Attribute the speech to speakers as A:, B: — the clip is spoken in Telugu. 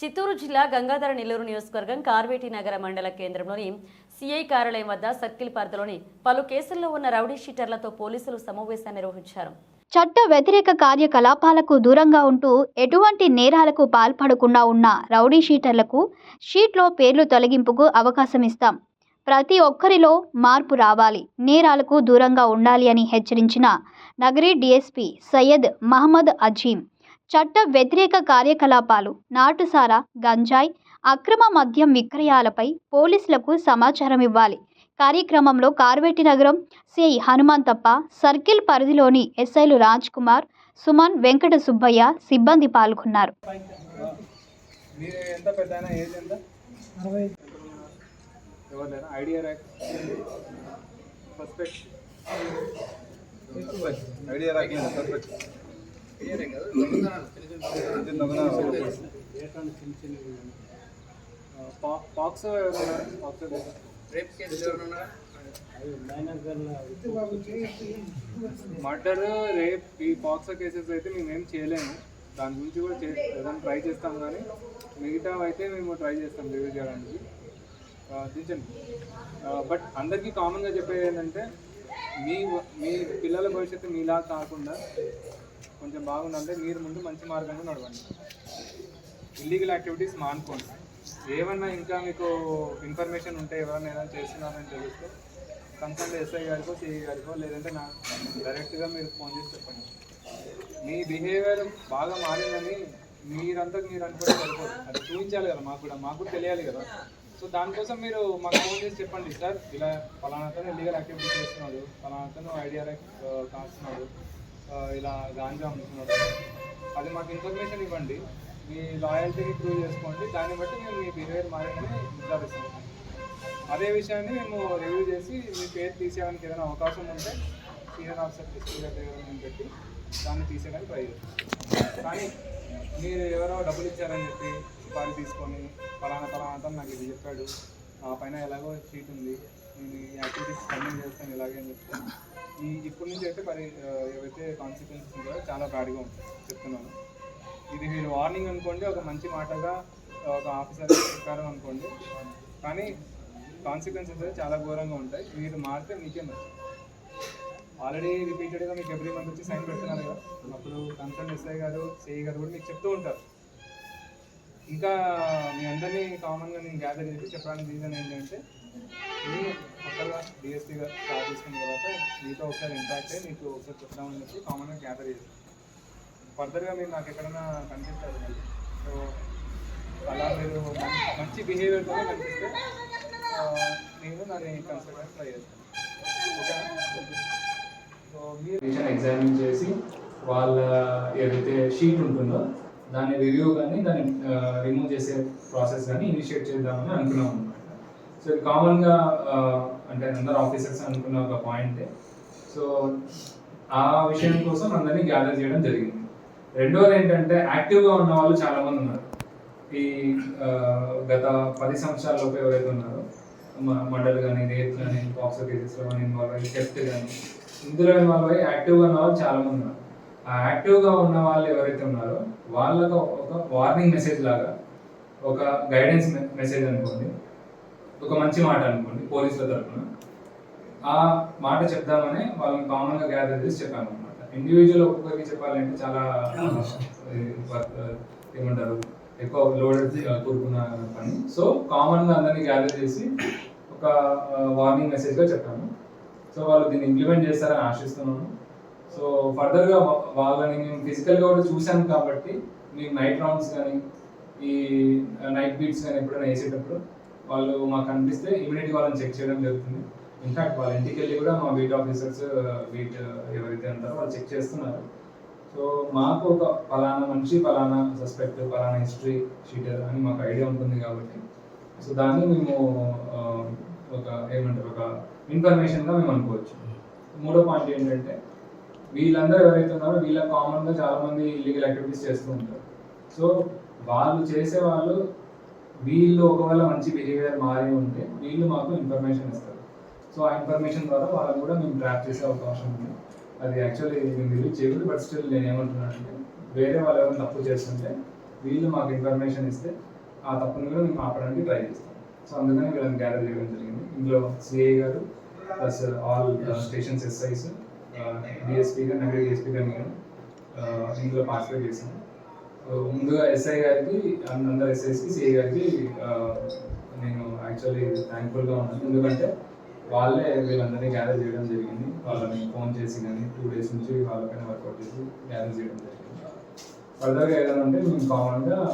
A: చిత్తూరు జిల్లా గంగాధర నెల్లూరు నియోజకవర్గం కార్వేటి నగర మండల కేంద్రంలోని సిఐ కార్యాలయం వద్ద సర్కిల్ పరిధిలోని పలు కేసుల్లో ఉన్న రౌడీ షీటర్లతో పోలీసులు సమావేశం నిర్వహించారు.
B: చట్ట వ్యతిరేక కార్యకలాపాలకు దూరంగా ఉంటూ ఎటువంటి నేరాలకు పాల్పడకుండా ఉన్న రౌడీ షీటర్లకు షీట్లో పేర్లు తొలగింపుకు అవకాశం ఇస్తాం. ప్రతి ఒక్కరిలో మార్పు రావాలి నేరాలకు దూరంగా ఉండాలి అని హెచ్చరించిన నగరీ డీఎస్పీ సయ్యద్ మహమ్మద్ అజీం చట్ట వ్యతిరేక కార్యకలాపాలు నాటుసారా గంజాయి అక్రమ మద్యం విక్రయాలపై పోలీసులకు సమాచారం ఇవ్వాలి. కార్యక్రమంలో కార్వేటి నగరం సిఐ హనుమంతప్ప సర్కిల్ పరిధిలోని ఎస్ఐలు రాజ్ కుమార్ సుమన్ వెంకట సుబ్బయ్య సిబ్బంది పాల్గొన్నారు.
C: ఐడియా పాక్సో మర్డర్ రేప్ ఈ పాక్సో కేసెస్ అయితే మేము ఏం చేయలేము. దాని గురించి కూడా చే ఏదైనా ట్రై చేస్తాం కానీ మిగతా అయితే మేము ట్రై చేస్తాం రివ్యూ చేయడానికి. దించండి. బట్ అందరికీ కామన్గా చెప్పేది ఏంటంటే మీ మీ పిల్లల భవిష్యత్తు మీలా కాకుండా కొంచెం బాగుందంటే మీరు ముందు మంచి మార్గంలో నడవండి. ఇల్లీగల్ యాక్టివిటీస్ మానుకోండి. ఏమన్నా ఇంకా మీకు ఇన్ఫర్మేషన్ ఉంటే ఎవరైనా ఏదైనా చేస్తున్నారని తెలిస్తే కన్సల్ట్ ఎస్ఐ గారికో సిఐ గారికో లేదంటే నా డైరెక్ట్గా మీరు ఫోన్ చేసి చెప్పండి. మీ బిహేవియర్ బాగా మారిందని మీరంతా మీరు అనుకోవడం సరిపోదు. అది చూపించాలి కదా మాకు కూడా మాకు కూడా తెలియాలి కదా. సో దానికోసం మీరు మాకు ఫోన్ చేసి చెప్పండి సార్ ఇలా ఫలానాతను లీగల్ యాక్టివిటీ చేస్తున్నాడు ఫలానాతను ఐడియా కాస్తున్నాడు ఇలా గాంజా అమ్ముతున్నాడు అది మాకు ఇన్ఫర్మేషన్ ఇవ్వండి. మీ లాయల్టీని ప్రూవ్ చేసుకోండి. దాన్ని బట్టి మేము మీ బిహేవియర్ మారిందని నిర్ధారిస్తాం. అదే విషయాన్ని మేము రివ్యూ చేసి మీ పేరు తీసేయడానికి ఏదైనా అవకాశం ఉంటే సీనియర్ ఆఫీసర్ ఎస్పీ దగ్గర మేము పెట్టి దాన్ని తీసేయడానికి ట్రై చేస్తాం. కానీ మీరు ఎవరో డబ్బులు ఇచ్చారని చెప్పి సుపారీ తీసుకొని ఫలానా ఫలానా నాకు ఇది చెప్పాడు. ఆ పైన ఎలాగో షీట్ ఉంది. నేను ఈ యాక్టివిటీస్ స్పెండింగ్ చేస్తాను ఇలాగే అని చెప్తాను ఈ ఇప్పటి నుంచి అయితే మరి ఏవైతే కాన్సిక్వెన్సెస్ ఉంటాయో చాలా బ్యాడ్గా ఉంటాయి. చెప్తున్నాను. ఇది మీరు వార్నింగ్ అనుకోండి ఒక మంచి మాటగా ఒక ఆఫీసర్ ప్రకారం అనుకోండి. కానీ కాన్సిక్వెన్సెస్ అయితే చాలా ఘోరంగా ఉంటాయి. మీరు మారితే మీకే మంచిది. ఆల్రెడీ రిపీటెడ్గా మీకు ఎవ్రీ మంత్ వచ్చి సైన్ పెడుతున్నారు కదా. అప్పుడు కన్సర్న్ ఎస్ఐ గారు సిఐ గారు కూడా మీకు చెప్తూ ఉంటారు. ఇంకా మీ అందరినీ కామన్గా నేను గ్యాదర్ చేసి చెప్పడానికి రీజన్ ఏంటంటే నేను కొత్తగా డిఎస్పీ గారు స్టార్ట్ చేసుకున్న తర్వాత మీతో ఒకసారి ఇంపాక్ట్ అయ్యి మీకు ఒకసారి చెప్తామని చెప్పి కామన్గా గ్యాదర్ చేసి ఫర్దర్గా మీరు నాకు ఎక్కడైనా కనిపిస్తారు మళ్ళీ సో అలా మీరు మంచి బిహేవియర్తో కనిపిస్తే నేను దాన్ని కన్సిడర్ ట్రై చేస్తాను. సో మీరు ఎగ్జామిన్ చేసి వాళ్ళ ఏదైతే షీట్ ఉంటుందో దాన్ని రివ్యూ కానీ దాన్ని రిమూవ్ చేసే ప్రాసెస్ కానీ ఇనిషియేట్ చేద్దామని అనుకున్నాం. సో కామన్గా అంటే అందరు ఆఫీసర్స్ అనుకున్న ఒక పాయింటే సో ఆ విషయం కోసం అందరినీ గ్యాదర్ చేయడం జరిగింది. రెండోది ఏంటంటే యాక్టివ్గా ఉన్న వాళ్ళు చాలా మంది ఉన్నారు. ఈ గత పది సంవత్సరాలలోపు ఎవరైతే ఉన్నారో మండల్ కానీ రేప్ కానీ బాక్స్ కేసెస్లో కానీ ఇన్వాల్వ్ అయ్యి కెప్ట్ కానీ ఇందులో ఇన్వాల్వ్ అయ్యి యాక్టివ్గా ఉన్న వాళ్ళు చాలామంది ఉన్నారు. ఆ యాక్టివ్గా ఉన్న వాళ్ళు ఎవరైతే ఉన్నారో వాళ్ళకు ఒక వార్నింగ్ మెసేజ్ లాగా ఒక గైడెన్స్ మెసేజ్ అనుకోండి. ఒక మంచి మాట అనుకోండి పోలీసుల తరఫున ఆ మాట చెప్దామని వాళ్ళని కామన్గా గ్యాదర్ చేసి చెప్పాను అనమాట ఇండివిజువల్ ఒక్కొక్కరికి చెప్పాలంటే చాలా ఏమంటారు ఎక్కువ లోడెడ్ కూరుకున్న పని. సో కామన్గా అందరినీ గ్యాదర్ చేసి ఒక వార్నింగ్ మెసేజ్గా చెప్పాను సో వాళ్ళు దీన్ని ఇంప్లిమెంట్ చేస్తారని ఆశిస్తున్నాను సో ఫర్దర్గా వాళ్ళని మేము ఫిజికల్గా కూడా చూసాను కాబట్టి మేము నైట్ రౌండ్స్ కానీ ఈ నైట్ బీట్స్ కానీ ఎప్పుడైనా వేసేటప్పుడు వాళ్ళు మాకు కనిపిస్తే ఇమీడియట్గా వాళ్ళని చెక్ చేయడం జరుగుతుంది. ఇన్ఫాక్ట్ వాళ్ళ ఇంటికి వెళ్ళి కూడా మా బీట్ ఆఫీసర్స్ బీట్ ఎవరైతే ఉంటారో వాళ్ళు చెక్ చేస్తున్నారు. సో మాకు ఒక ఫలానా మనిషి ఫలానా సస్పెక్ట్ ఫలానా హిస్టరీ షీటర్ అని మాకు ఐడియా ఉంటుంది కాబట్టి. సో దాన్ని మేము ఒక ఏమంటారు ఒక ఇన్ఫర్మేషన్గా మేము అనుకోవచ్చు. మూడో పాయింట్ ఏంటంటే వీళ్ళందరూ ఎవరైతే ఉన్నారో వీళ్ళ కామన్గా చాలామంది ఇల్లీగల్ యాక్టివిటీస్ చేస్తూ ఉంటారు. సో వాళ్ళు చేసే వాళ్ళు వీళ్ళు ఒకవేళ మంచి బిహేవియర్ మారి ఉంటే వీళ్ళు మాకు ఇన్ఫర్మేషన్ ఇస్తారు. సో ఆ ఇన్ఫర్మేషన్ ద్వారా వాళ్ళని కూడా మేము ట్రాక్ చేసే అవకాశం ఉంది. అది యాక్చువల్లీ మేము రిలీజ్ చేయకూడదు బట్ స్టిల్ నేను ఏమంటున్నానంటే వేరే వాళ్ళు ఎవరైనా తప్పు చేస్తుంటే వీళ్ళు మాకు ఇన్ఫర్మేషన్ ఇస్తే ఆ తప్పును కూడా మేము ఆపడానికి ట్రై చేస్తాం. సో అందుకని వీళ్ళని గ్యాదర్ చేయడం జరిగింది. ఇందులో సిఐ గారు ప్లస్ ఆల్ స్టేషన్స్ ఎస్ఐస్ డిఎస్పీగా నగర డిఎస్పీగా నేను uh, ఇందులో పార్టిసిపేట్ చేశాను. ముందుగా ఎస్ఐ గారికి అండ్ అందరు ఎస్ఐస్కి సిఐ గారికి నేను యాక్చువల్లీ థ్యాంక్ఫుల్గా ఉన్నాను. ఎందుకంటే వాళ్ళే వీళ్ళందరినీ గ్యాదర్ చేయడం జరిగింది. వాళ్ళని ఫోన్ చేసి కానీ టూ డేస్ నుంచి వాళ్ళపైన వర్కౌట్ చేసి గ్యాదర్ చేయడం జరిగింది. ఫర్దర్గా ఏదైనా ఉంటే మేము కామన్గా